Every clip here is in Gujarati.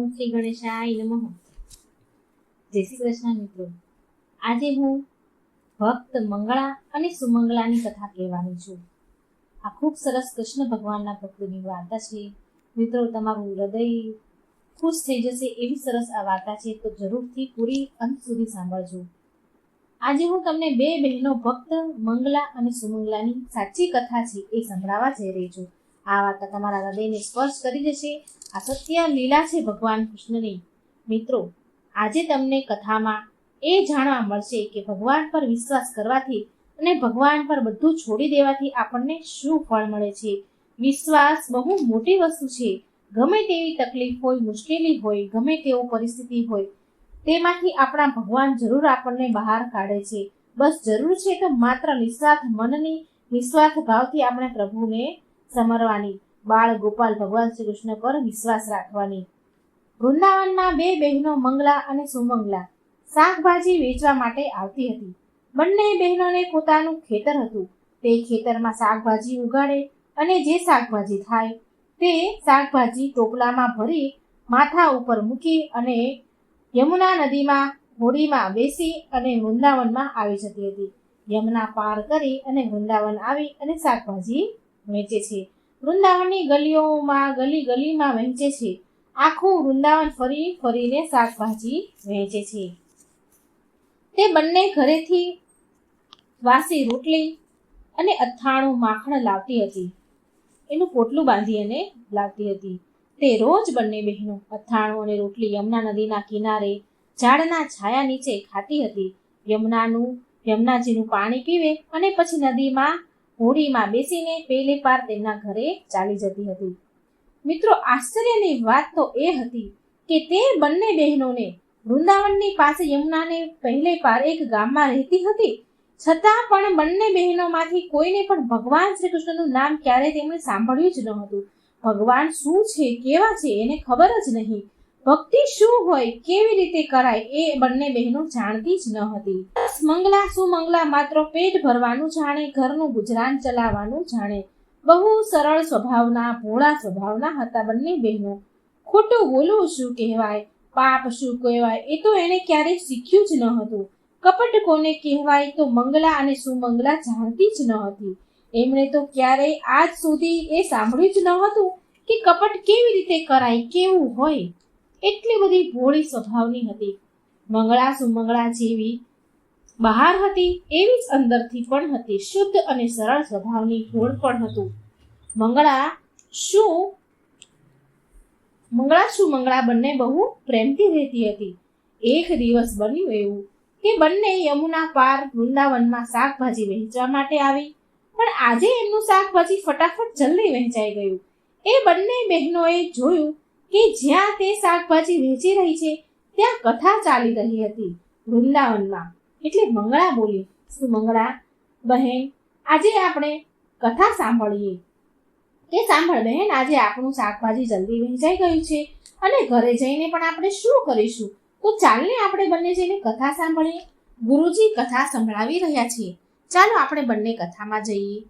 ઓમ શ્રી ગણેશાય નમઃ. જય શ્રી કૃષ્ણ મિત્રો. આજે હું ભક્ત મંગળા અને સુમંગળાની કથા કહેવાની છું. આ ખૂબ સરસ કૃષ્ણ ભગવાનના ભક્તોની વાર્તા છે. મિત્રો, તમારું હૃદય ખુશ થઈ જશે એવી સરસ આ વાર્તા છે તો જરૂરથી પૂરી અંત સુધી સાંભળજો. આજે હું તમને બે બહેનો ભક્ત મંગલા અને સુમંગલાની સાચી કથા છે એ સંભળાવવા જઈ રહી છું. આ વાર્તા તમારા હૃદયને સ્પર્શ કરી જશે આ સત્ય લીલા છે ભગવાન કૃષ્ણની. મિત્રો, આજે તમને કથામાં એ જાણવા મળશે કે ભગવાન પર વિશ્વાસ કરવાથી અને ભગવાન પર બધું છોડી દેવાથી આપણને શું ફળ મળે છે? વિશ્વાસ બહુ મોટી વસ્તુ છે. ગમે તેવી તકલીફ હોય, મુશ્કેલી હોય, ગમે તેવો પરિસ્થિતિ હોય, તેમાંથી આપણા ભગવાન જરૂર આપણને બહાર કાઢે છે. બસ જરૂર છે તો માત્ર નિસ્વાર્થ મનની, નિસ્વાર્થ ભાવથી આપણે પ્રભુને સમરવાની. બાળ ગોપાલ ભગવાન શ્રી કૃષ્ણ પર વિશ્વાસ રાખવાની. વૃંદાવનમાં બે બહેનો મંગલા અને સુમંગલા શાકભાજી વેચવા માટે આવતી હતી. બંને બહેનોને પોતાનું ખેતર હતું. તે ખેતરમાં શાકભાજી ઉગાડે અને જે શાકભાજી થાય તે શાકભાજી ટોપલામાં ભરી માથા ઉપર મૂકી અને યમુના નદીમાં, હોડીમાં બેસી અને વૃંદાવનમાં આવી જતી હતી. યમુના પાર કરી અને વૃંદાવન આવી અને શાકભાજી વેચે છે. વૃંદાવનની ગલીઓમાં ગલી ગલીમાં વહેંચે છે. આખું વૃંદાવન ફરી, ફરીને શાકભાજી વહેંચે છે. તે બંને ઘરેથી વાસી રોટલી અને અથાણું માખણ લાવતી હતી. એનું પોટલું બાંધી અને લાવતી હતી. તે રોજ બંને બહેનો અથાણું અને રોટલી યમુના નદીના કિનારે, ઝાડના છાયા નીચે ખાતી હતી. યમુનાનું, યમુનાજીનું પાણી પીવે અને પછી નદીમાં હોડીમાં બેસીને પેલે પાર તેમના ઘરે ચાલી જતી હતી. મિત્રો, આશ્ચર્યની વાત તો એ હતી કે તે બંને બહેનોને વૃંદાવનની પાસે યમુનાને પહેલે પાર એક ગામમાં રહેતી હતી. છતાં પણ બંને બહેનોમાંથી કોઈને પણ ભગવાન શ્રી કૃષ્ણનું નામ ક્યારેય તેમણે સાંભળ્યું જ ન હતું. ભગવાન શું છે, કેવા છે, એને ખબર જ નહીં. ભક્તિ શું હોય, કેવી રીતે કરાય, એ બંને બહેનો જાણતી જ ન હતી. મંગલા સુમંગલા માત્ર પેટ ભરવાનું જાણે, ઘરનું ગુજરાન ચલાવવાનું જાણે. બહુ સરળ સ્વભાવના, ભોળા સ્વભાવના હતા બંને બહેનો. ખોટું બોલવું શું કહેવાય, પાપ શું કહેવાય, એ તો એને ક્યારેય શીખ્યું જ ન હતું. કપટ કોને કહેવાય, તો મંગલા અને સુમંગલા જાણતી જ ન હતી. એમણે તો ક્યારેય આજ સુધી એ સાંભળ્યું જ ન હતું કે કપટ કેવી રીતે કરાય, કેવું હોય. એટલી બધી ભોળી સ્વભાવની હતી. મંગળા સુમંગળા જેવી બહાર હતી એવી જ અંદરથી પણ હતી. શુદ્ધ અને સરળ સ્વભાવની ભોળ પણ હતું. મંગળા શું? મંગળા શું મંગળા બંને બહુ પ્રેમથી રહેતી હતી. એક દિવસ બન્યું એવું કે બંને યમુના પાર વૃંદાવનમાં શાકભાજી વહેંચવા માટે આવી. પણ આજે એમનું શાકભાજી ફટાફટ જલ્દી વહેંચાઈ ગયું. એ બંને બહેનોએ જોયું કે જ્યાં તે શાકભાજી વેચી રહી છે, ત્યાં કથા ચાલી રહી હતી વૃંદાવનમાં. એટલે મંગળા બોલી, શું મંગળા, બહેન, આજે આપણે કથા સાંભળીએ. કે સાંભળ બહેન, આજે આપણું શાકભાજી જલ્દી વહેંચાઈ ગયું છે અને ઘરે જઈને પણ આપણે શું કરીશું? તો ચાલને આપણે બંને જઈને કથા સાંભળીએ. ગુરુજી કથા સંભળાવી રહ્યા છે ચાલો આપણે બંને કથામાં જઈએ.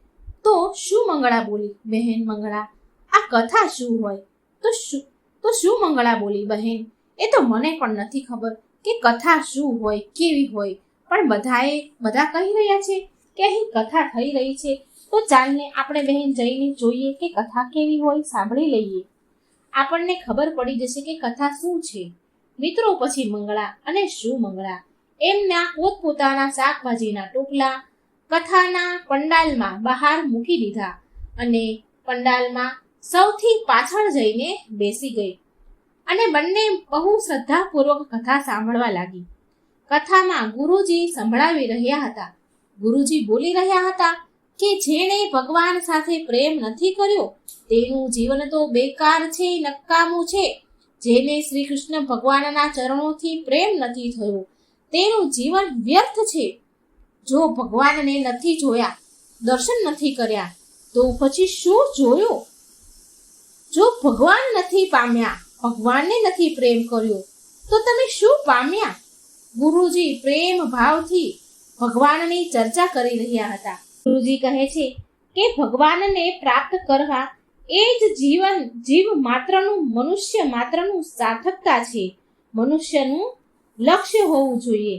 તો શું મંગળા બોલી, બહેન મંગળા, આ કથા શું હોય? તો શું તો શું મંગળા બોલી, બહેન? એ તો મને પણ નથી ખબર કે કથા શું હોય, કેવી હોય. પણ બધાએ બધા કહી રહ્યા છે કે અહીં કથા થઈ રહી છે. તો ચાલને આપણે બહેન જઈને જોઈએ કે કથા કેવી હોય, સાંભળી લઈએ. આપણને ખબર પડી જશે કે કથા શું છે. મિત્રો પછી મંગળા અને શું મંગળા? એમના પોતપોતાના શાકભાજીના ટોપલા, કથાના પંડાલમાં બહાર મૂકી દીધા અને પંડાલમાં સૌથી પાછળ જઈને બેસી ગઈ અને બંને બહુ શ્રદ્ધાપૂર્વક કથા સાંભળવા લાગી. કથામાં ગુરુજી સંભળાવી રહ્યા હતા. ગુરુજી બોલી રહ્યા હતા કે જેણે ભગવાન સાથે પ્રેમ નથી કર્યો, તેનું જીવન તો બેકાર છે, નકામું છે. જેને શ્રી કૃષ્ણ ભગવાનના ચરણોથી પ્રેમ નથી થયો, તેનું જીવન વ્યર્થ છે. જો ભગવાનને નથી જોયા, દર્શન નથી કર્યા, તો પછી શું જોયું? જો ભગવાન નથી પામ્યા, ભગવાનને નથી પ્રેમ કર્યો, તો તમે શું પામ્યા? ગુરુજી પ્રેમ ભાવથી ભગવાનની ચર્ચા કરી રહ્યા હતા. ગુરુજી કહે છે કે ભગવાનને પ્રાપ્ત કરવા એ જ જીવન, જીવ માત્રનું, મનુષ્ય માત્રનું સાર્થકતા છે. મનુષ્યનું લક્ષ્ય હોવું જોઈએ.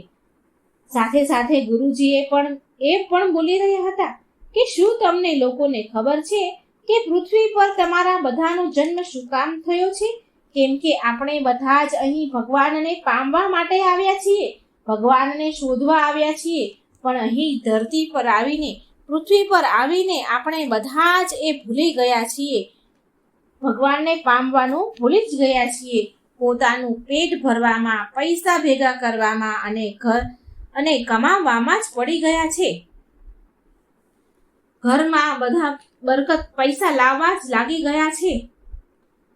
સાથે સાથે ગુરુજીએ પણ એ પણ બોલી રહ્યા હતા કે શું તમને લોકોને ખબર છે કે પૃથ્વી પર તમારા બધાનો જન્મ શું કામ થયો છે? કેમ કે આપણે બધા જ અહીં ભગવાનને પામવા માટે આવ્યા છીએ, ભગવાનને શોધવા આવ્યા છીએ. પણ અહીં ધરતી પર આવીને, પૃથ્વી પર આવીને આપણે બધા જ એ ભૂલી ગયા છીએ. ભગવાનને પામવાનું ભૂલી જ ગયા છીએ. પોતાનું પેટ ભરવામાં, પૈસા ભેગા કરવામાં અને ઘર અને કમાવામાં જ પડી ગયા છે. ઘરમાં બધા બરકત પૈસા લાવવા જ લાગી ગયા છે.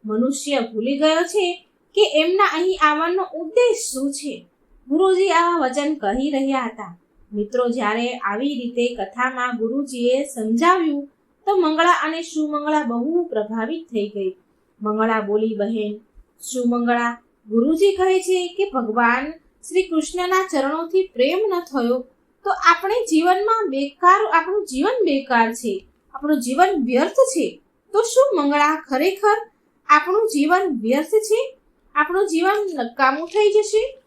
મનુષ્ય ભૂલી ગયો છે કે એમના અહીં આવવાનો ઉદ્દેશ શું છે? ગુરુજી આવા વચન કહી રહ્યા હતા. મિત્રો, જ્યારે આવી રીતે કથામાં ગુરુજીએ સમજાવ્યું, તો મંગળા અને સુમંગળા બહુ પ્રભાવિત થઈ ગઈ. મંગળા બોલી, બહેન, સુમંગળા, ગુરુજી કહે છે કે ભગવાન શ્રી કૃષ્ણના ચરણોથી પ્રેમ ન થયો. તો આપણે જીવનમાં બેકાર, આપણું જીવન બેકાર છે. આપણું જીવન વ્યર્થ છે. તો શું મંગળા ખરેખર આપણું જીવન વ્યર્થ છે? આપણું જીવન નકામું થઈ જશે?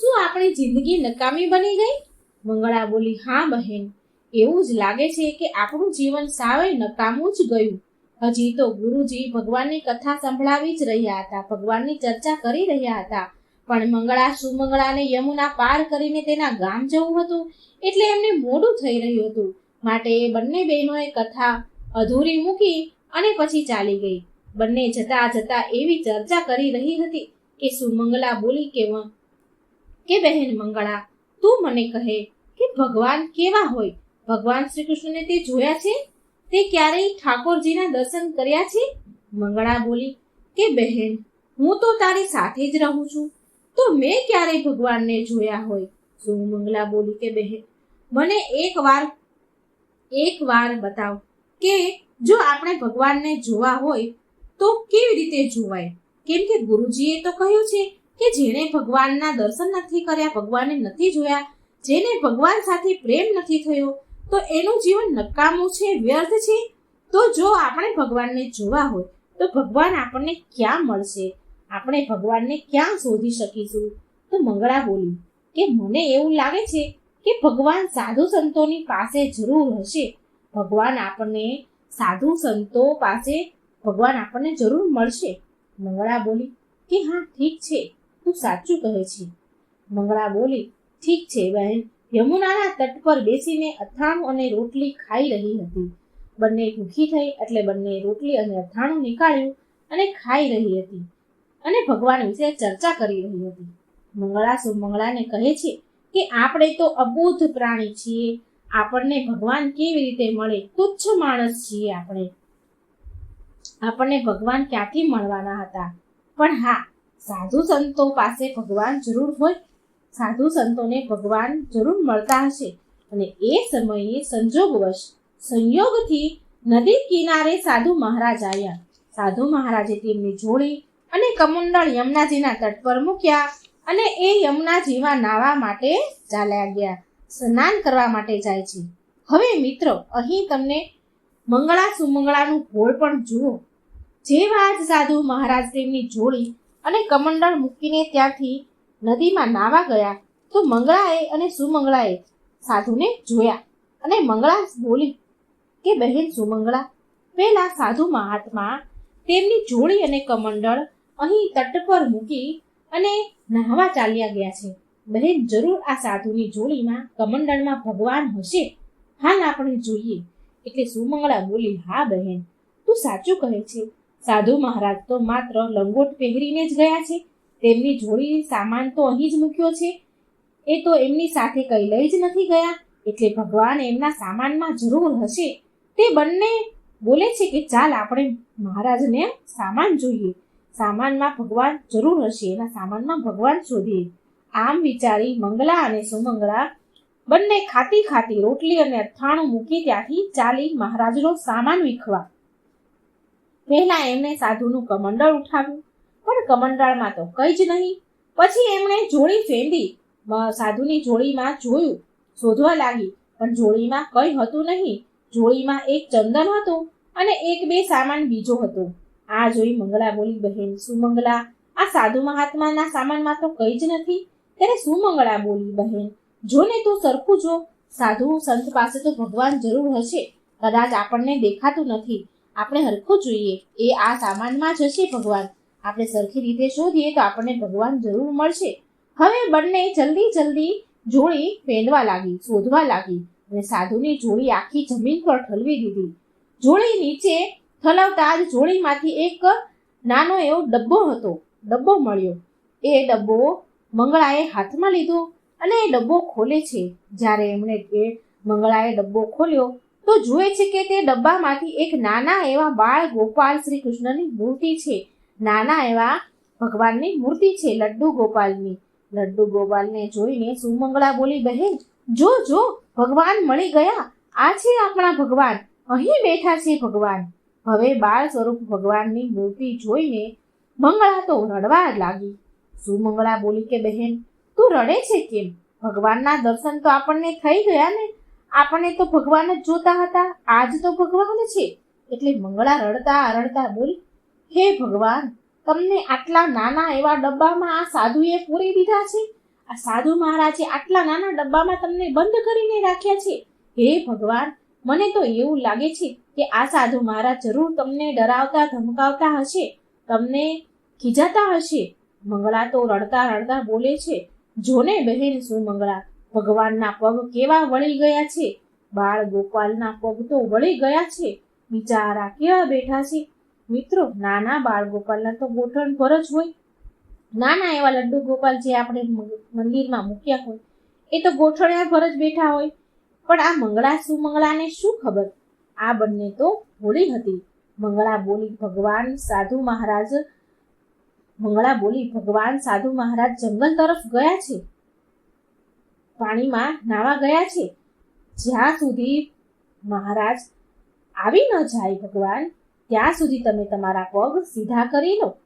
શું આપણી જિંદગી નકામી બની ગઈ? મંગળા બોલી, હા, બહેન. એવું જ લાગે છે કે આપણું જીવન સાવે નકામું જ ગયું. હજી તો ગુરુજી ભગવાનની કથા સંભળાવી જ રહ્યા હતા, ભગવાનની ચર્ચા કરી રહ્યા હતા. પણ મંગળા સુમંગળાને યમુના પાર કરીને તેના ગામ જવું હતું એટલે એમને મોડું થઈ રહ્યું હતું. માટે એ બંને બહેનોએ કથા અધૂરી મૂકી અને પછી ચાલી ગઈ. બંને જતા જતા એવી ચર્ચા કરી રહી હતી કે સુમંગલા બોલી કેવા કે બહેન મંગળા, તું મને કહે કે ભગવાન કેવા હોય? ભગવાન શ્રી કૃષ્ણને તે જોયા છે? તે ક્યારેય ઠાકોરજીના દર્શન કર્યા છે? મંગળા બોલી કે બહેન, હું તો તારી સાથે જ રહું છું. તો મેં ક્યારેય ભગવાનને જોયા હોય? સુમંગલા બોલી કે બહેન, મને એક વાર એક વાર બતાવ કે જો આપણે ભગવાનને જોવા હોય, તો કેવી રીતે જોવાય? કેમ કે ગુરુજીએ તો કહ્યું છે કે જેણે ભગવાનના દર્શન નથી કર્યા ભગવાનને નથી જોયા, જેને ભગવાન સાથે પ્રેમ નથી થયો, તો એનું જીવન નકામું છે, વ્યર્થ છે? તો જો આપણે ભગવાનને જોવા હોય, તો ભગવાન આપણને ક્યાં મળશે? આપણે ભગવાનને ક્યાં શોધી શકીશું? તો મંગળા બોલી, કે મને એવું લાગે છે કે ભગવાન સાધુ સંતોની પાસે જરૂર હશે. ભગવાન આપણને સાધુ સંતો પાસે ભગવાન આપણને જરૂર મળશે. મંગળા બોલી, કે હા, ઠીક છે, તું સાચું કહે છે. મંગળા બોલી, ઠીક છે બહેન, યમુનાના તટ પર બેસીને અથાણું અને રોટલી ખાઈ રહી હતી. બંને ભૂખી થઈ એટલે બંને રોટલી અને અથાણું નીકાળ્યું અને ખાઈ રહી હતી. અને ભગવાન વિશે ચર્ચા કરી રહી હતી. મંગળા સુમંગળાને કહે છે કે આપણે તો અબૂધ પ્રાણી છીએ. આપણને ભગવાન કેવી રીતે મળે? તુચ્છ માણસ છીએ આપણે. આપણને ભગવાન ક્યાંથી મળવાના હતા? પણ હા, સાધુ સંતો પાસે ભગવાન જરૂર હોય. સાધુ સંતોને ભગવાન જરૂર મળતા હશે. અને એ સમયે સંજોગવશ સંયોગથી નદી કિનારે સાધુ મહારાજ આવ્યા. સાધુ મહારાજે તેમની જોડી અને કમંડળ યમુનાજીના તટ પર મૂક્યા અને એ યમુનાજીમાં નાહવા માટે ચાલ્યા ગયા. સ્નાન કરવા માટે જાય છે. હવે મિત્રો, અહીં તમને મંગળા સુમંગળાનું ઘોળ પણ જુઓ. જેવા જ સાધુ મહારાજ તેમની જોડી અને કમંડળ મૂકીને ત્યાંથી નદીમાં નાવા ગયા, તો મંગળાએ અને સુમંગળાએ સાધુને જોયા અને મંગળા બોલી કે બહેન સુમંગળા, પહેલા સાધુ મહાત્મા તેમની જોડી અને કમંડળ અહીં તટ પર મૂકી અને નાહવા ચાલ્યા ગયા છે. બહેન જરૂર આ સાધુની જોડીમાં કમંડળમાં ભગવાન હશે. હાલ આપણે જોઈએ. એટલે સુમંગળા બોલી, હા, બહેન, તું સાચું કહે છે. સાધુ મહારાજ તો માત્ર લંગોટ પહેરીને જ ગયા છે. તેમની જોડી સામાન તો અહીં જ મૂક્યો છે. એ તો એમની સાથે કઈ લઈ જ નથી ગયા. એટલે ભગવાન એમના સામાનમાં જરૂર હશે. તે બંને બોલે છે કે, ચાલ, આપણે મહારાજને સામાન જોઈએ. સામાનમાં ભગવાન જરૂર હશે એના સામાનમાં ભગવાન શોધીએ આમ વિચારી મંગલા અને સુમંગળા બંને ખાતી ખાતી રોટલી અને અથાણું મૂકી ત્યાંથી ચાલી મહારાજનો સામાન વીખવા. પહેલા એમણે સાધુનું કમંડળ ઉઠાવ્યું, પણ કમંડળમાં તો કંઈ જ નહીં. પછી એમણે જોડી ફેંદી સાધુની જોડીમાં જોયું, શોધવા લાગી, પણ જોડીમાં કંઈ હતું નહીં. જોડીમાં એક ચંદન હતું અને એક બે સામાન બીજો હતો. આ જોઈ મંગળા બોલી, બહેન સુમંગલા આ સાધુ મહાત્માના સામાનમાં તો કંઈ જ નથી. ત્યારે સુમંગળા બોલી, બહેન, જો ને તું સરખું જો, સાધુ સંત પાસે તો ભગવાન જરૂર હશે. કદાચ આપણને દેખાતું નથી. આપણે હરખું જોઈએ. એ આ સામાનમાં જ હશે ભગવાન. આપણે સરખી રીતે શોધીએ તો આપણને ભગવાન જરૂર મળશે. હવે બંને જલ્દી જલ્દી જોડી ફેંદવા લાગી, શોધવા લાગી અને સાધુની જોડી આખી જમીન પર ઠલવી દીધી. જોડી નીચે ઠલવતા જ જોડીમાંથી એક નાનો એવો ડબ્બો હતો. ડબ્બો મળ્યો. એ ડબ્બો મંગળાએ હાથમાં લીધો અને એ ડબ્બો ખોલે છે. જ્યારે એમણે એ મંગળાએ ડબ્બો ખોલ્યો, તો જુએ છે કે તે ડબ્બામાંથી એક નાના એવા બાળ ગોપાલ શ્રી કૃષ્ણની મૂર્તિ છે. નાના એવા ભગવાનની મૂર્તિ છે લડ્ડુ ગોપાલની. લડ્ડુ ગોપાલને જોઈને સુમંગળા બોલી, બહેન, જો જો, ભગવાન મળી ગયા. આ છે આપણા ભગવાન. અહીં બેઠા છે ભગવાન. હવે બાળ સ્વરૂપ ભગવાનની મૂર્તિ જોઈને મંગળા તો રડવા લાગી. સુમંગળા બોલી કે બહેન, તું રડે છે કેમ? ભગવાનના દર્શન તો આપણને થઈ ગયા ને. આપણને તો ભગવાન જ જોતા હતા. આજ તો ભગવાન છે. એટલે મંગળા રડતા રડતા બોલી, હે ભગવાન, તમને આટલા નાના એવા ડબ્બામાં આ સાધુએ પૂરી દીધા છે? આ સાધુ મહારાજે આટલા નાના ડબ્બામાં તમને બંધ કરીને રાખ્યા છે? હે ભગવાન મને તો એવું લાગે છે કે આ સાધુ મહારાજ જરૂર તમને ડરાવતા, ધમકાવતા હશે, તમને ખીજાતા હશે. મંગળા તો રડતા રડતા બોલે છે, જોને બહેન શું મંગળા, ભગવાનના પગ કેવા વળી ગયા છે? બાળ ગોપાલના પગ તો વળી ગયા છે, બિચારા કેવા બેઠા છે? મિત્રો, નાના બાળ ગોપાલના તો ગોઠણ પર જ હોય. નાના એવા લડ્ડુ ગોપાલ જે આપણે મંદિરમાં મૂક્યા હોય, એ તો ગોઠણિયા પર જ બેઠા હોય. પણ આ મંગળા સુમંગળાને શું ખબર? આ બંને તો હોળી હતી. મંગળા બોલી, ભગવાન સાધુ મહારાજ, મંગળા બોલી, ભગવાન સાધુ મહારાજ જંગલ તરફ ગયા છે. પાણીમાં નાવા ગયા છે. જ્યાં સુધી મહારાજ આવી ન જાય ભગવાન, ત્યાં સુધી તમે તમારા પગ સીધા કરી લો.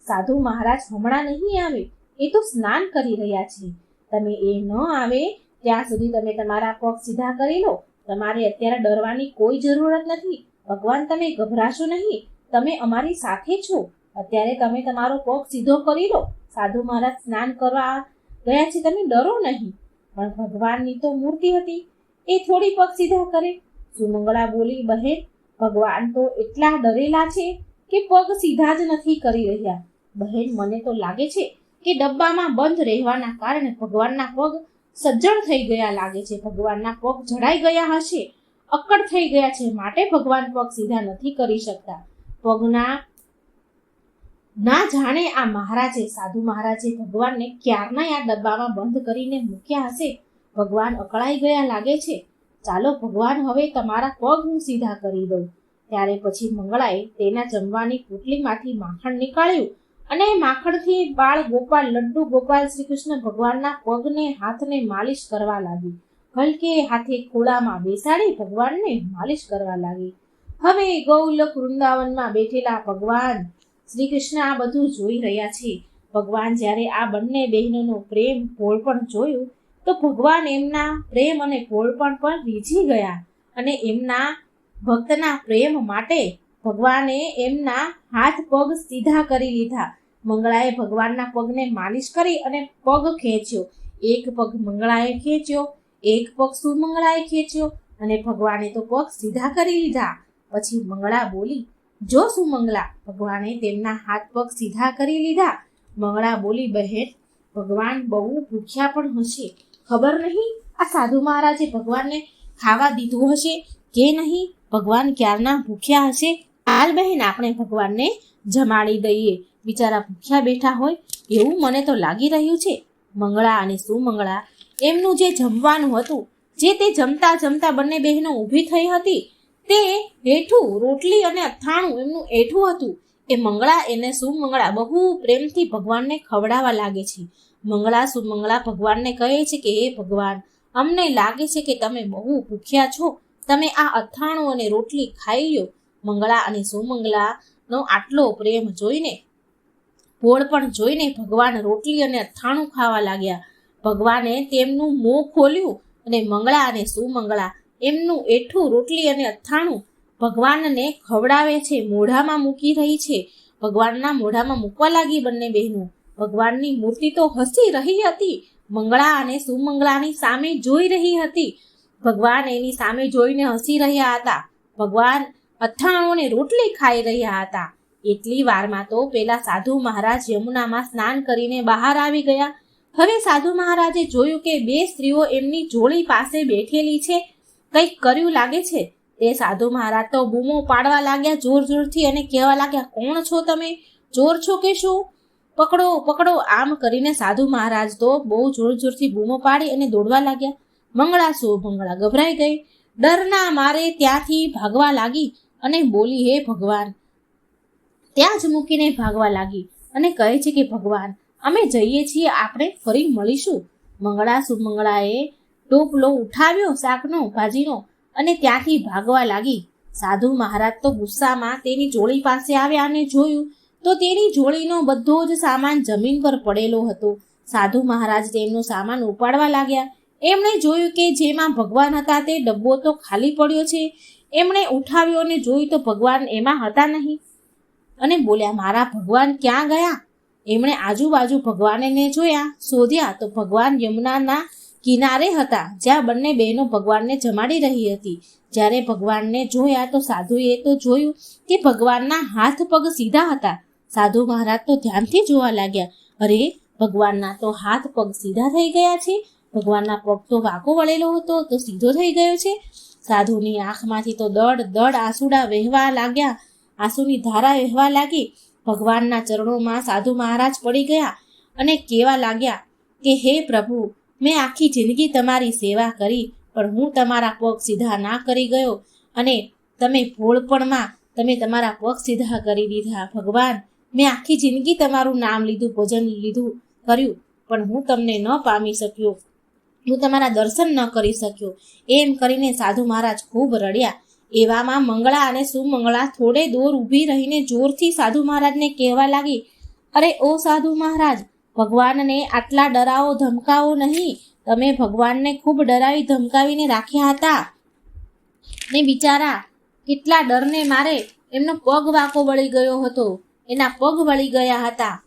સાધુ મહારાજ હમણાં નહીં આવે, એ તો સ્નાન કરી રહ્યા છે. તમે એ ન આવે ત્યાં સુધી તમે તમારા પગ સીધા કરી લો. તમારે અત્યારે ડરવાની કોઈ જરૂરત નથી. ભગવાન, તમે ગભરાશો નહીં. તમે અમારી સાથે છો. અત્યારે તમે તમારો પગ સીધો કરી લો. સાધુ મહારાજ સ્નાન કરવા ગયા છે. તમે ડરો નહીં. પણ ભગવાનની તો મૂર્તિ હતી. એ થોડી પગ સીધા કરે. સુમંગળા બોલી, બહેન, ભગવાન તો એટલા ડરેલા છે કે પગ સીધા જ નથી કરી રહ્યા. બહેન, મને તો લાગે છે કે ડબ્બામાં બંધ રહેવાના કારણે ભગવાનના પગ સજ્જડ થઈ ગયા લાગે છે. ભગવાનના પગ જડાઈ ગયા હશે. અક્કડ થઈ ગયા છે. માટે ભગવાન પગ સીધા નથી કરી શકતા. પગના ના જાણે આ મહારાજે, સાધુ મહારાજે ભગવાનને ક્યારના આ ડબ્બામાં બંધ કરીને મૂક્યા હશે? ભગવાન અકળાઈ ગયા લાગે છે. ચાલો ભગવાન, હવે તમારા પગ હું સીધા કરી દઉં. ત્યારે પછી મંગળાએ તેના જમવાની પોટલીમાંથી માખણ નીકાળ્યું. અને માખણથી બાળ ગોપાલ, લડ્ડુ ગોપાલ શ્રી કૃષ્ણ ભગવાનના પગને, હાથને માલિશ કરવા લાગી. હલકે હાથે ખોળામાં બેસાડી ભગવાનને માલિશ કરવા લાગી. હવે ગૌલક વૃંદાવનમાં બેઠેલા ભગવાન શ્રી કૃષ્ણ આ બધું જોઈ રહ્યા છે. ભગવાન જ્યારે આ બંને બહેનોનો પ્રેમ ભોળપણ જોયું, તો ભગવાન એમના પ્રેમ અને ભોળપણ પર રીઝી ગયા અને એમના ભક્તના પ્રેમ માટે ભગવાને એમના હાથ પગ સીધા કરી લીધા. મંગળાએ ભગવાનના પગને માલિશ કરી અને પગ ખેંચ્યો. એક પગ મંગળાએ ખેંચ્યો, એક પગ સુમંગળાએ ખેંચ્યો અને ભગવાને તો પગ સીધા કરી લીધા. પછી મંગળા બોલી, જો સુમંગલા, ભગવાને તેમના હાથ પગ સીધા કરી લીધા. મંગળા બોલી, બહેન, ભગવાન બહુ ભૂખ્યા પણ હશે. ખબર નહીં આ સાધુ મહારાજે ભગવાનને ખાવા દીધું હશે કે નહીં? ભગવાન ક્યારના ભૂખ્યા હશે? હાલ બહેન આપણે ભગવાનને જમાડી દઈએ. બિચારા ભૂખ્યા બેઠા હોય એવું મને તો લાગી રહ્યું છે. મંગળા અને સુમંગળા એમનું જે જમવાનું હતું, જે તે જમતા જમતા બંને બહેનો ઊભી થઈ હતી, તે હેઠું રોટલી અને અથાણું એમનું એઠું હતું. એ મંગળા એને સુમંગળા બહુ પ્રેમથી ભગવાનને ખવડાવવા લાગે છે. મંગળા સુમંગળા ભગવાનને કહે છે કે, હે ભગવાન, અમને લાગે છે કે તમે બહુ ભૂખ્યા છો. તમે આ અથાણું અને રોટલી ખાઈ લો મંગળા અને સુમંગલાનો આટલો પ્રેમ જોઈને, પોળ પણ જોઈને ભગવાન રોટલી અને અથાણું ખાવા લાગ્યા. ભગવાને તેમનું મોં ખોલ્યું અને મંગળા અને સુમંગળા એમનું એઠું રોટલી અને અથાણું ભગવાનને ખવડાવે છે, મોઢામાં મૂકી રહી છે. ભગવાનના મોઢામાં મૂકવા લાગી બંને બહેનો. ભગવાનની મૂર્તિ તો હસી રહી હતી, મંગળા અને સુમંગળાની સામે જોઈ રહી હતી. ભગવાન એની સામે જોઈને હસી રહ્યા હતા. ભગવાન અથાણું અને રોટલી ખાઈ રહ્યા હતા. એટલી વારમાં તો પેલા સાધુ મહારાજ યમુનામાં સ્નાન કરીને બહાર આવી ગયા. હવે સાધુ મહારાજે જોયું કે બે સ્ત્રીઓ એમની જોડી પાસે બેઠેલી છે. કંઈક કર્યું લાગે છે? તે સાધુ મહારાજ તો બૂમો પાડવા લાગ્યા જોર જોરથી અને કહેવા લાગ્યા, કોણ છો તમે? ચોર છો કે શું? પકડો પકડો. આમ કરીને સાધુ મહારાજ તો બહુ જોર જોરથી બૂમો પાડી અને દોડવા લાગ્યા. મંગળા શું મંગળા. ગભરાઈ ગઈ. ડરના મારે ત્યાંથી ભાગવા લાગી. અને બોલી, હે ભગવાન. ત્યાં જ મૂકીને ભાગવા લાગી અને કહે છે કે, ભગવાન, અમે જઈએ છીએ, આપણે ફરી મળીશું. મંગળા સુમંગળાએ ટોપલો ઉઠાવ્યો, શાકનો, ભાજીનો અને ત્યાંથી ભાગવા લાગી. સાધુ મહારાજ તો ગુસ્સામાં તેની જોડી પાસે આવ્યા અને જોયું તો તેની જોડીનો બધો જ સામાન જમીન પર પડેલો હતો. સાધુ મહારાજ તેમનો સામાન ઉપાડવા લાગ્યા. એમણે જોયું કે જેમાં ભગવાન હતા તે ડબ્બો તો ખાલી પડ્યો છે. એમણે ઉઠાવ્યો અને જોયું તો ભગવાન એમાં હતા નહીં. અને બોલ્યા, મારા ભગવાન ક્યાં ગયા? એમણે આજુબાજુ ભગવાનને જોયા, શોધ્યા તો ભગવાન યમુનાના કિનારે હતા, જ્યાં બંને બહેનો ભગવાનને જમાડી રહી હતી. જ્યારે ભગવાનને જોયા તો સાધુએ તો જોયું કે ભગવાનના હાથ પગ સીધા હતા. સાધુ મહારાજ તો ધ્યાનથી જોવા લાગ્યા, અરે, ભગવાનના તો હાથ પગ સીધા થઈ ગયા છે. ભગવાનના પગ તો વાંકો વળેલો હતો, તો સીધો થઈ ગયો છે. સાધુની આંખમાંથી તો દડ દડ આંસુડા વહેવા લાગ્યા. આંસુની ધારા વહેવા લાગી. ભગવાનના ચરણોમાં સાધુ મહારાજ પડી ગયા અને કહેવા લાગ્યા કે, હે પ્રભુ, મેં આખી જિંદગી તમારી સેવા કરી, પણ હું તમારા પગ સીધા ના કરી ગયો અને તમે ભોળપણમાં તમે તમારા પગ સીધા કરી દીધા. ભગવાન, મેં આખી જિંદગી તમારું નામ લીધું, ભોજન લીધું કર્યું, પણ હું તમને ન પામી શક્યો. હું તમારા દર્શન ન કરી શક્યો. એમ કરીને સાધુ મહારાજ ખૂબ રડ્યા. એવામાં મંગળા અને સુમંગળા થોડે દૂર ઊભી રહીને જોરથી સાધુ મહારાજને કહેવા લાગી, અરે, ઓ સાધુ મહારાજ, ભગવાનને આટલા ડરાવો, ધમકાવો નહીં. તમે ભગવાનને ખૂબ ડરાવી, ધમકાવીને રાખ્યા હતા. ને બિચારા કેટલા ડરને મારે. એમનો પગ વાંકો વળી ગયો હતો. એના પગ વળી ગયા હતા.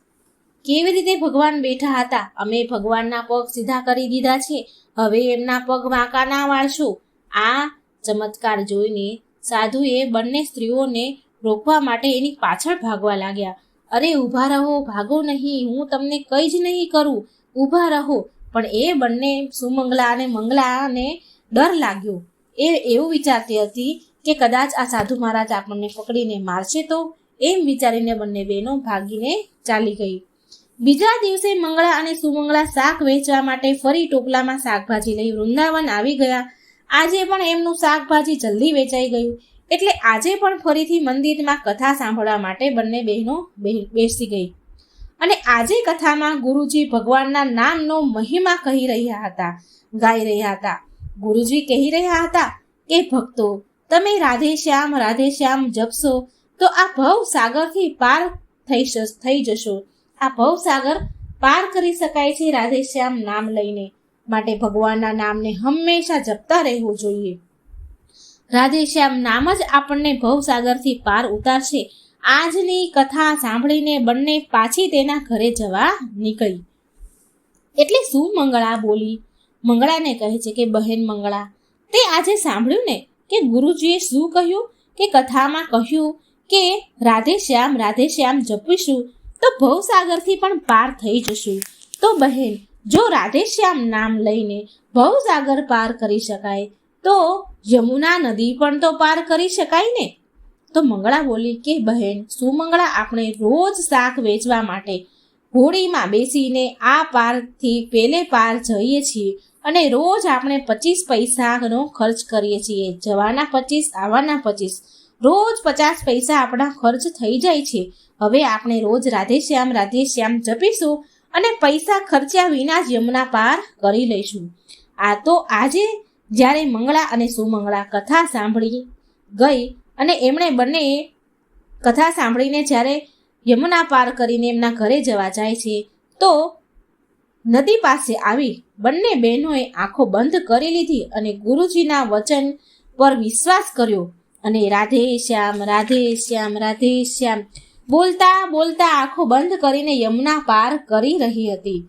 કેવી રીતે ભગવાન બેઠા હતા? અમે ભગવાનના પગ સીધા કરી દીધા છે. હવે એમના પગ વાંકા ના વાળશું. આ ચમત્કાર જોઈને સાધુએ બંને સ્ત્રીઓને રોકવા માટે એની પાછળ ભાગવા લાગ્યા. અરે, ઊભા રહો, ભાગો નહીં. હું તમને કંઈ જ નહીં કરું. ઊભા રહો. પણ એ બંને સુમંગલા અને મંગલાને ડર લાગ્યો. એ એવું વિચારતી હતી કે કદાચ આ સાધુ મહારાજ આપણને પકડીને મારશે તો? એમ વિચારીને બંને બહેનો ભાગીને ચાલી ગઈ. બીજા દિવસે મંગળા અને સુમંગળા શાક વેચવા માટે ફરી ટોપલામાં શાકભાજી લઈ વૃંદાવન આવી ગયા. આજે પણ એમનું શાકભાજી જલ્દી વેચાઈ ગયું. એટલે આજે પણ ફરીથી મંદિરમાં કથા સાંભળવા માટે બંને બહેનો બેસી ગઈ. અને આજે કથામાં ગુરુજી ભગવાનના નામનો મહિમા કહી રહ્યા હતા, ગાઈ રહ્યા હતા. ગુરુજી કહી રહ્યા હતા કે ભક્તો, તમે રાધે શ્યામ રાધે શ્યામ જપશો તો આ ભવ સાગરથી પાર થઈ થઈ જશો. આ ભવસાગર પાર કરી શકાય છે રાધે શ્યામ નામ લઈને. માટે ભગવાનના નામને હંમેશા જપતા રહેવું જોઈએ. રાધે શ્યામ નામ જ આપણને ભવસાગરથી પાર ઉતારશે. આજની કથા સાંભળીને બંને પાછી તેના ઘરે જવા નીકળી. એટલે શું મંગળા બોલી? મંગળાને કહે છે કે, બહેન મંગળા, તે આજે સાંભળ્યું ને કે ગુરુજીએ શું કહ્યું? કે કથામાં કહ્યું કે રાધે શ્યામ રાધે શ્યામ જપીશું તો ભવસાગરથી પણ પાર થઈ જશું. તો બહેન, જો રાધેશ્યામ નામ લઈને ભવસાગર પાર કરી શકાય, તો યમુના નદી પણ તો પાર કરી શકાય ને? તો મંગળા બોલી કે બહેન, સુમંગળા આપણે રોજ શાક વેચવા માટે હોડીમાં બેસીને આ પારથી પેલે પાર જઈએ છીએ અને રોજ આપણે પચીસ પૈસાનો ખર્ચ કરીએ છીએ. જવાના પચીસ, આવવાના પચીસ. રોજ પચાસ પૈસા આપણા ખર્ચ થઈ જાય છે. હવે આપણે રોજ રાધેશ્યામ રાધેશ્યામ જપીશું અને પૈસા ખર્ચ્યા વિના જ યમુના પાર કરી લઈશું. આ તો આજે જ્યારે મંગળા અને સુમંગળા કથા સાંભળી ગઈ અને એમણે બંને કથા સાંભળીને જ્યારે યમુના પાર કરીને એમના ઘરે જવા જાય છે, તો નદી પાસે આવી બંને બહેનોએ આંખો બંધ કરી લીધી અને ગુરુજીના વચન પર વિશ્વાસ કર્યો. અને રાધે શ્યામ રાધે શ્યામ રાધે શ્યામ બોલતા બોલતા આંખો બંધ કરીને યમુના પાર કરી રહી હતી.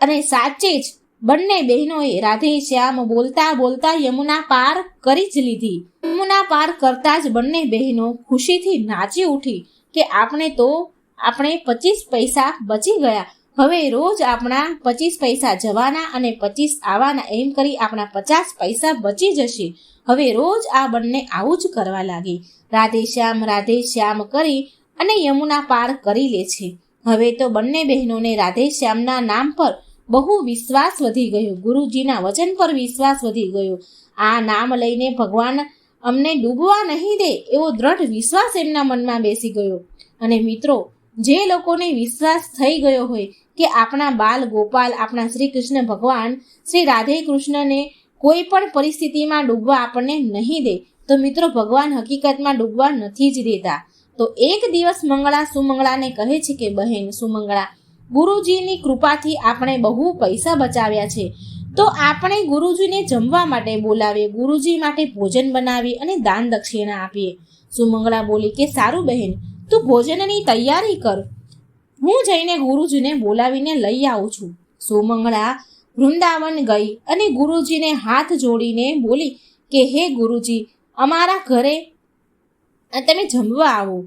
અને સાચે જ બંને બહેનોએ રાધે શ્યામ બોલતા બોલતા યમુના પાર કરી જ લીધી. યમુના પાર કરતા જ બંને બહેનો ખુશીથી નાચી ઉઠી કે આપણે તો, આપણે પચીસ પૈસા બચી ગયા. હવે રોજ આપણા પચીસ પૈસા જવાના અને પચીસ આવવાના એમ કરી આપણા પચાસ પૈસા બચી જશે. હવે રોજ આ બંને આવું જ કરવા લાગી. રાધે શ્યામ રાધે શ્યામ કરી અને યમુના પાર કરી લે છે. હવે તો બંને બહેનોને રાધે શ્યામના નામ પર બહુ વિશ્વાસ વધી ગયો. ગુરુજીના વચન પર વિશ્વાસ વધી ગયો. આ નામ લઈને ભગવાન અમને ડૂબવા નહીં દે એવો દ્રઢ વિશ્વાસ એમના મનમાં બેસી ગયો. અને મિત્રો જે લોકોને વિશ્વાસ થઈ ગયો હોય કે આપણા બાલ ગોપાલ, આપણા શ્રી કૃષ્ણ ભગવાન, શ્રી રાધે કૃષ્ણને કોઈ પણ પરિસ્થિતિમાં ડૂબવા આપણને નહીં દે, તો મિત્રો ભગવાન હકીકતમાં ડૂબવા નથી જ દેતા. તો એક દિવસ મંગળા સુમંગળાને કહે છે કે, બહેન સુમંગળા, ગુરુજીની કૃપાથી આપણે બહુ પૈસા બચાવ્યા છે. તો આપણે ગુરુજીને જમવા માટે બોલાવીએ, ગુરુજી માટે ભોજન બનાવી અને દાન દક્ષિણા આપીએ. સુમંગળા બોલી કે, સારું બહેન તું ભોજનની તૈયારી કર. હું જઈને ગુરુજીને બોલાવીને લઈ આવું છું. સુમંગળા વૃંદાવન ગઈ અને ગુરુજીને હાથ જોડીને બોલી કે, હે ગુરુજી, અમારા ઘરે તમે જમવા આવો.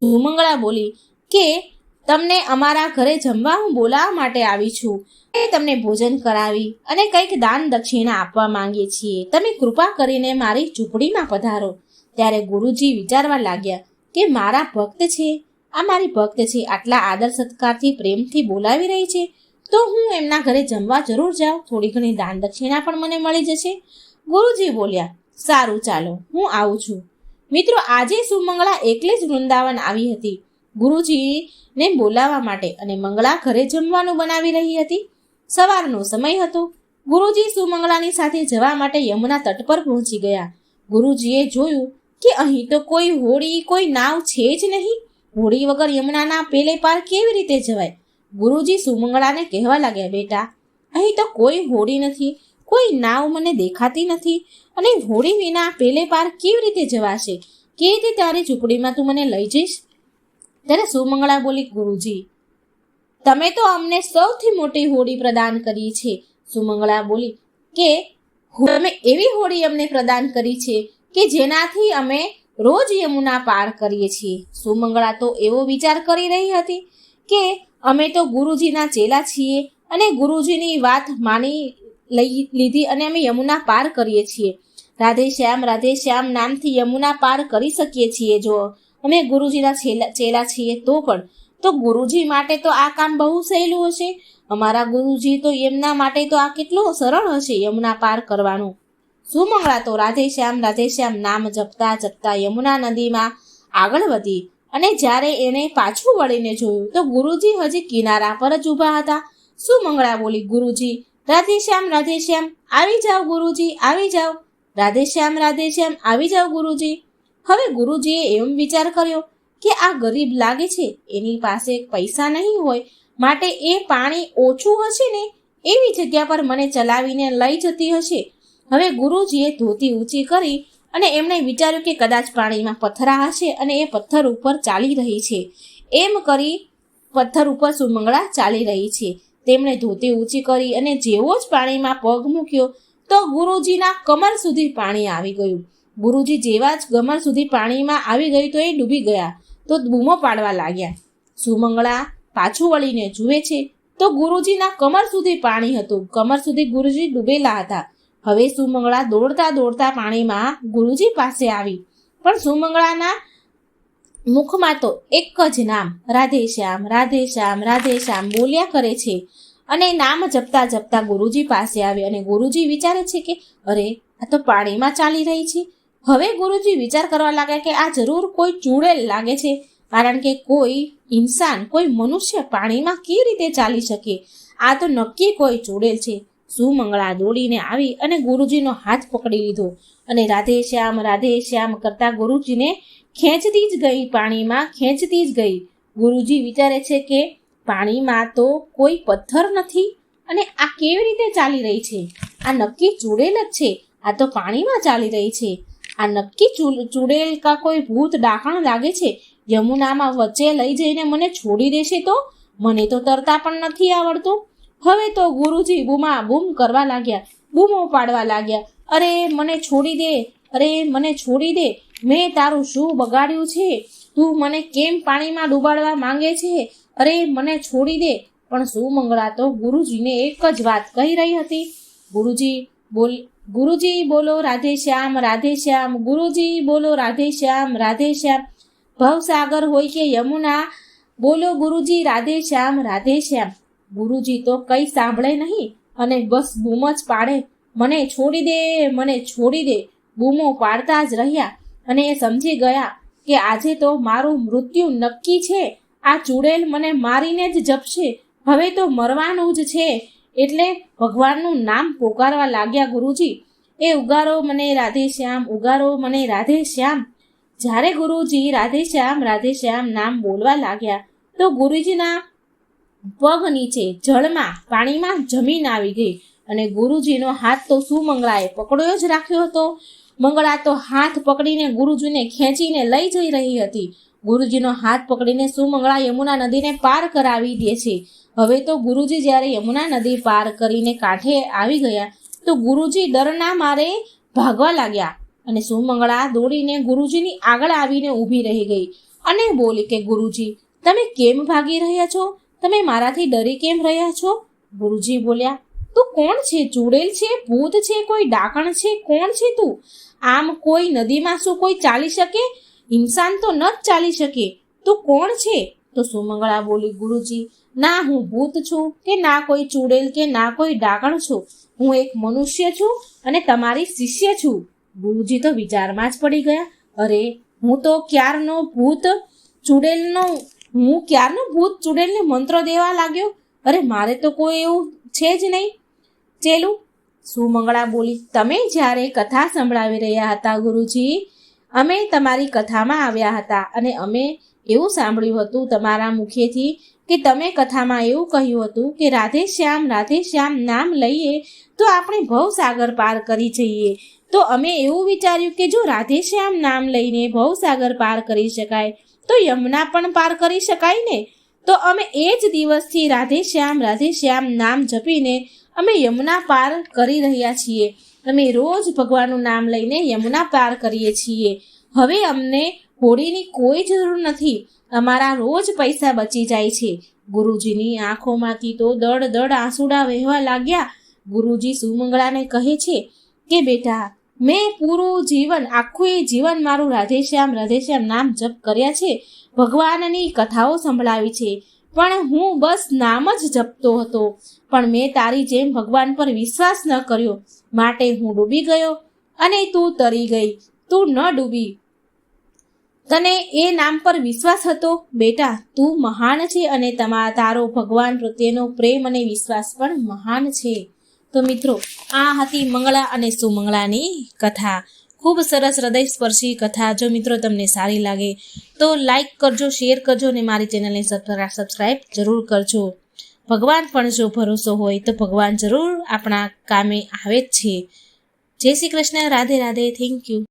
સુમંગળા બોલી કે, તમને અમારા ઘરે જમવા હું બોલાવવા માટે આવી છું. એ તમને ભોજન કરાવી અને કંઈક દાન દક્ષિણા આપવા માંગીએ છીએ. તમે કૃપા કરીને મારી ઝૂંપડીમાં પધારો. ત્યારે ગુરુજી વિચારવા લાગ્યા કે મારા ભક્ત છે? આ મારી ભક્ત છે, આટલા આદર સત્કારથી, પ્રેમથી બોલાવી રહી છે. તો હું એમના ઘરે જમવા જરૂર જાઉં. થોડી ઘણી દાન દક્ષિણા પણ મને મળી જશે. ગુરુજી બોલ્યા, સારું, ચાલો, હું આવું છું. મિત્રો, આજે સુમંગળા એકલી જ વૃંદાવન આવી હતી. ગુરુજીને બોલાવવા માટે અને મંગળા ઘરે જમવાનું બનાવી રહી હતી. સવારનો સમય હતો. ગુરુજી સુમંગળાની સાથે જવા માટે યમુના તટ પર પહોંચી ગયા. ગુરુજીએ જોયું કે અહીં તો કોઈ હોડી કોઈ નાવ છે જ નહીં. હોડી વગર યમુનાના પેલે પાર કેવી રીતે જવાય? ગુરુજી સુમંગળાને કહેવા લાગ્યા, બેટા, અહીં તો કોઈ હોડી નથી, કોઈ નાવ મને દેખાતી નથી અને હોડી વિના પેલે પાર કેવી રીતે જવાશે? કે રીતે તારી ઝૂંપડીમાં તું મને લઈ જઈશ? ત્યારે સુમંગળા બોલી, ગુરુજી, તમે તો અમને સૌથી મોટી હોડી પ્રદાન કરી છે. સુમંગળા બોલી, કે તમે એવી હોડી અમને પ્રદાન કરી છે કે જેનાથી અમે રોજ યમુના પાર કરીએ છીએ. સુમંગળા તો એવો વિચાર કરી રહી હતી કે અમે તો ગુરુજીના ચેલા છીએ અને ગુરુજીની વાત માની લઈ લીધી અને અમે યમુના પાર કરીએ છીએ. રાધે શ્યામ રાધે શ્યામ નામથી યમુના પાર કરી શકીએ છીએ જો અમે ગુરુજીના છેલા, ચેલા છીએ તો પણ. તો ગુરુજી માટે તો આ કામ બહુ સહેલું હશે. અમારા ગુરુજી તો એમના માટે તો આ કેટલું સરળ હશે યમુના પાર કરવાનું. સુમંગળા તો રાધે શ્યામ રાધે નામ જપતા જપતા યમુના નદીમાં આગળ વધી અને જ્યારે એને પાછું વળીને જોયું તો ગુરુજી હજી કિનારા પર જ ઊભા હતા. સુમંગળા બોલી, ગુરુજી રાધે શ્યામ રાધે શ્યામ આવી જાઓ ગુરુજી, આવી જાઓ. રાધે શ્યામ રાધે શ્યામ આવી જાઓ ગુરુજી. હવે ગુરુજીએ એમ વિચાર કર્યો કે આ ગરીબ લાગે છે, એની પાસે પૈસા નહીં હોય, માટે એ પાણી ઓછું હશે ને? એવી જગ્યા પર મને ચલાવીને લઈ જતી હશે. હવે ગુરુજીએ ધોતી ઊંચી કરી અને એમણે વિચાર્યું કે કદાચ પાણીમાં પથરા હશે અને એ પથ્થર ઉપર ચાલી રહી છે. એમ કરી પથ્થર ઉપર સુમંગળા ચાલી રહી છે. તેમણે ધોતી ઊંચી કરી અને જેવો જ પાણીમાં પગ મૂક્યો તો ગુરુજીના કમર સુધી પાણી આવી ગયું. ગુરુજી જેવા જ કમર સુધી પાણીમાં આવી ગયું તો એ ડૂબી ગયા. તો બૂમો પાડવા લાગ્યા. સુમંગળા પાછું વળીને જુએ છે તો ગુરુજીના કમર સુધી પાણી હતું. કમર સુધી ગુરુજી ડૂબેલા હતા. હવે સુમંગળા દોડતા દોડતા પાણીમાં ગુરુજી પાસે આવી. પણ સુમંગળાના મુખમાં તો એક જ નામ, રાધે શ્યામ રાધે શ્યામ રાધે શ્યામ બોલ્યા કરે છે. અને નામ જપતા જપતા ગુરુજી પાસે આવે અને ગુરુજી વિચારે છે કે, અરે, આ તો પાણીમાં ચાલી રહી છે. હવે ગુરુજી વિચાર કરવા લાગ્યા કે, આ જરૂર કોઈ ચૂડેલ લાગે છે, કારણ કે કોઈ ઇન્સાન, કોઈ મનુષ્ય પાણીમાં કેવી રીતે ચાલી શકે? આ તો નક્કી કોઈ ચૂડેલ છે. સુમંગળા દોડીને આવી અને ગુરુજીનો હાથ પકડી લીધો. અને રાધે શ્યામ રાધે શ્યામ કરતા ગુરુજીને ખેંચતી જ ગઈ, પાણીમાં ખેંચતી જ ગઈ. ગુરુજી વિચારે છે કે પાણીમાં તો કોઈ પથ્થર નથી અને આ કેવી રીતે ચાલી રહી છે? આ નક્કી ચૂડેલ જ છે. આ તો પાણીમાં ચાલી રહી છે. આ નક્કી ચૂડેલ કા કોઈ ભૂત ડાકણ લાગે છે? યમુનામાં વચ્ચે લઈ જઈને મને છોડી દેશે તો? મને તો તરતા પણ નથી આવડતું. હવે તો ગુરુજી બૂમા બૂમ કરવા લાગ્યા, બૂમો પાડવા લાગ્યા. અરે, મને છોડી દે, અરે, મને છોડી દે, મેં તારું શું બગાડ્યું છે? તું મને કેમ પાણીમાં ડૂબાડવા માંગે છે? અરે, મને છોડી દે. પણ સુમંગળા તો ગુરુજીને એક જ વાત કહી રહી હતી. ગુરુજી બોલ, ગુરુજી બોલો, રાધે શ્યામ રાધે શ્યામ, ગુરુજી બોલો, રાધે શ્યામ રાધે શ્યામ. ભવસાગર હોય કે યમુના, બોલો ગુરુજી, રાધે શ્યામ રાધે શ્યામ. ગુરુજી તો કંઈ સાંભળે નહીં અને બસ બૂમ જ પાડે. મને છોડી દે, મને છોડી દે. બૂમો પાડતા જ રહ્યા અને એ સમજી ગયા કે આજે તો મારું મૃત્યુ નક્કી છે. આ ચૂડેલ મને મારીને જ જપશે. હવે તો મરવાનું જ છે. એટલે ભગવાનનું નામ પોકારવા લાગ્યા ગુરુજી. એ ઉગારો મને રાધે શ્યામ, ઉગારો મને રાધે શ્યામ. જ્યારે ગુરુજી રાધે શ્યામ રાધે શ્યામ નામ બોલવા લાગ્યા, તો ગુરુજીના પગ નીચે જળમાં પાણીમાં જમીન આવી ગઈ અને ગુરુજીનો હાથ તો સુમંગળાએ પકડ્યો જ રાખ્યો હતો. મંગળા તો હાથ પકડીને ગુરુજીને ખેંચીને લઈ જઈ રહી હતી. ગુરુજીનો હાથ પકડીને સુમંગળા યમુના નદીને પાર કરાવી દે છે. હવે તો ગુરુજી જ્યારે યમુના નદી પાર કરીને કાંઠે આવી ગયા, તો ગુરુજી ડરના મારે ભાગવા લાગ્યા અને સુમંગળા દોડીને ગુરુજીની આગળ આવીને ઊભી રહી ગઈ અને બોલી કે, ગુરુજી, તમે કેમ ભાગી રહ્યા છો? તમે મારાથી ડરી કેમ રહ્યા છો? ગુરુજી બોલ્યા, તું કોણ છે? ચૂડેલ છે? ભૂત છે? કોઈ ડાકણ છે? કોણ છે તું? આમ કોઈ નદીમાં શું કોઈ ચાલી શકે? ઇન્સાન તો ન ચાલી શકે. તું કોણ છે? તો સુમંગળા બોલી, ગુરુજી, ના હું ભૂત છું, કે ના કોઈ ચૂડેલ, કે ના કોઈ ડાકણ છું. હું એક મનુષ્ય છું અને તમારી શિષ્ય છું. ગુરુજી તો વિચારમાં જ પડી ગયા. અરે, હું તો ક્યારનો ભૂત, ચૂડેલનો હું ક્યારનો ભૂત ચૂડેલને મંત્ર દેવા લાગ્યો? અરે, મારે તો કોઈ એવું છે જ નહીં. ચેલું સુમંગળા બોલી, તમે જ્યારે કથા સંભળાવી રહ્યા હતા ગુરુજી, અમે તમારી કથામાં આવ્યા હતા અને અમે એવું સાંભળ્યું હતું તમારા મુખેથી કે તમે કથામાં એવું કહ્યું હતું કે રાધે શ્યામ રાધે શ્યામ નામ લઈએ તો આપણે ભવસાગર પાર કરી જઈએ. તો અમે એવું વિચાર્યું કે જો રાધેશ્યામ નામ લઈને ભવસાગર પાર કરી શકાય તો યમુના પણ પાર કરી શકાય ને? તો અમે એ જ દિવસથી રાધે શ્યામ રાધે શ્યામ નામ જપીને અમે યમુના પાર કરી રહ્યા છીએ. અમે રોજ ભગવાનનું નામ લઈને યમુના પાર કરીએ છીએ. હવે અમને હોળીની કોઈ જરૂર નથી. અમારા રોજ પૈસા બચી જાય છે. ગુરુજીની આંખોમાંથી તો દડ દડ આંસુડા વહેવા લાગ્યા. ગુરુજી સુમંગળાને કહે છે કે, બેટા મેં પૂરું જીવન, આખું જીવન મારું રાધેશ્યામ રાધેશ્યામ નામ જપ કર્યા છે. ભગવાનની કથાઓ સંભળાવી છે. પણ હું બસ નામ જ જપતો હતો. પણ મેં તારી જેમ ભગવાન પર વિશ્વાસ ન કર્યો. માટે હું ડૂબી ગયો અને તું તરી ગઈ. તું ન ડૂબી. તને એ નામ પર વિશ્વાસ હતો? બેટા, તું મહાન છે અને તમા, તારો ભગવાન પ્રત્યેનો પ્રેમ અને વિશ્વાસ પણ મહાન છે. તો મિત્રો, આ હતી મંગળા અને સુમંગળાની કથા. ખૂબ સરસ હૃદયસ્પર્શી કથા. જો મિત્રો તમને સારી લાગે, તો લાઈક કરજો, શેર કરજો અને મારી ચેનલને સબસ્ક્રાઈબ જરૂર કરજો. ભગવાન પણ જો ભરોસો હોય, તો ભગવાન જરૂર આપણા કામે આવે જ છે. જય શ્રી કૃષ્ણ. રાધે રાધે. Thank you